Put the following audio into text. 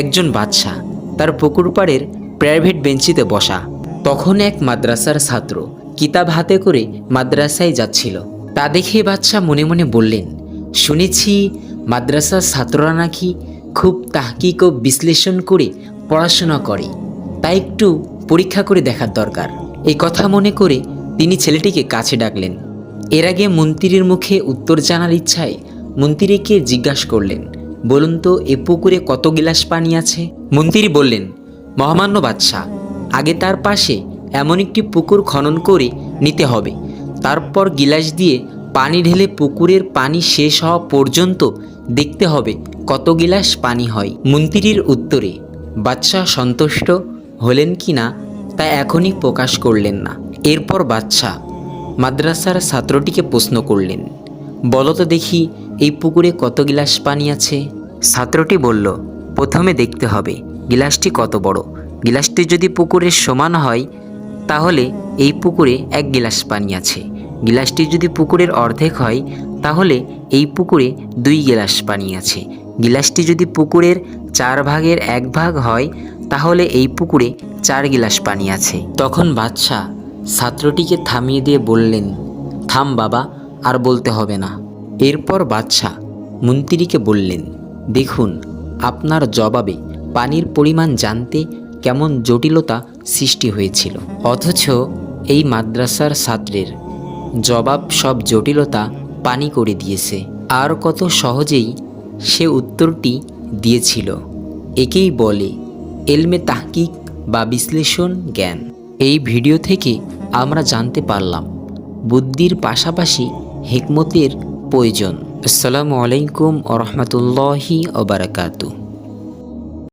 একজন বাদশা তার পুকুর পাড়ের প্রাইভেট বেঞ্চিতে বসা। তখন এক মাদ্রাসার ছাত্র কিতাব হাতে করে মাদ্রাসায় যাচ্ছিল। তা দেখে বাদশা মনে মনে বললেন, শুনেছি মাদ্রাসার ছাত্ররা নাকি খুব তাহকিক ও বিশ্লেষণ করে পড়াশোনা করে। তাই একটু পরীক্ষা করে দেখার দরকার। এই কথা মনে করে তিনি ছেলেটিকে কাছে ডাকলেন। এর আগে মন্ত্রীর মুখে উত্তর জানার ইচ্ছায় মন্ত্রীকে জিজ্ঞাসা করলেন বলুন তো, এ পুকুরে কত গিলাস পানি আছে? মন্ত্রী বললেন, মহামান্য বাদশাহ, আগে তার পাশে এমন একটি পুকুর খনন করে নিতে হবে। তারপর গিলাস দিয়ে পানি ঢেলে পুকুরের পানি শেষ হওয়া পর্যন্ত দেখতে হবে কত গিলাস পানি হয়। মন্ত্রীর উত্তরে, বাদশাহ সন্তুষ্ট হলেন কি না, তা এখনই প্রকাশ করলেন না। এরপর বাদশাহ মাদ্রাসার ছাত্রটিকে প্রশ্ন করলেন বলতো দেখি এই পুকুরে কত গিলাস পানি আছে? ছাত্রটি বলল, প্রথমে দেখতে হবে গিলাসটি কত বড়। গিলাসটি যদি পুকুরের সমান হয়, তাহলে এই পুকুরে এক গিলাস পানি আছে। গিলাসটি যদি পুকুরের অর্ধেক হয়, তাহলে এই পুকুরে দুই গিলাস পানি আছে। গিলাসটি যদি পুকুরের চার ভাগের এক ভাগ হয়, তাহলে এই পুকুরে চার গিলাস পানি আছে। তখন বাদশাহ ছাত্রটিকে থামিয়ে দিয়ে বললেন, থাম বাবা, আর বলতে হবে না। এরপর বাদশাহ মন্ত্রীকে বললেন, দেখুন, আপনার জবাবে পানির পরিমাণ জানতে কেমন জটিলতা সৃষ্টি হয়েছিল। অথচ এই মাদ্রাসার ছাত্রের জবাব সব জটিলতা পানি করে দিয়েছে। আর কত সহজেই সে উত্তরটি দিয়েছিল। একেই বলে এলমে তাহকিক বা বিশ্লেষণ জ্ঞান। এই ভিডিও থেকে আমরা জানতে পারলাম, বুদ্ধির পাশাপাশি হেকমতের প্রয়োজন আসসালামু আলাইকুম ও রহমতুল্লাহি ওবরাকাতু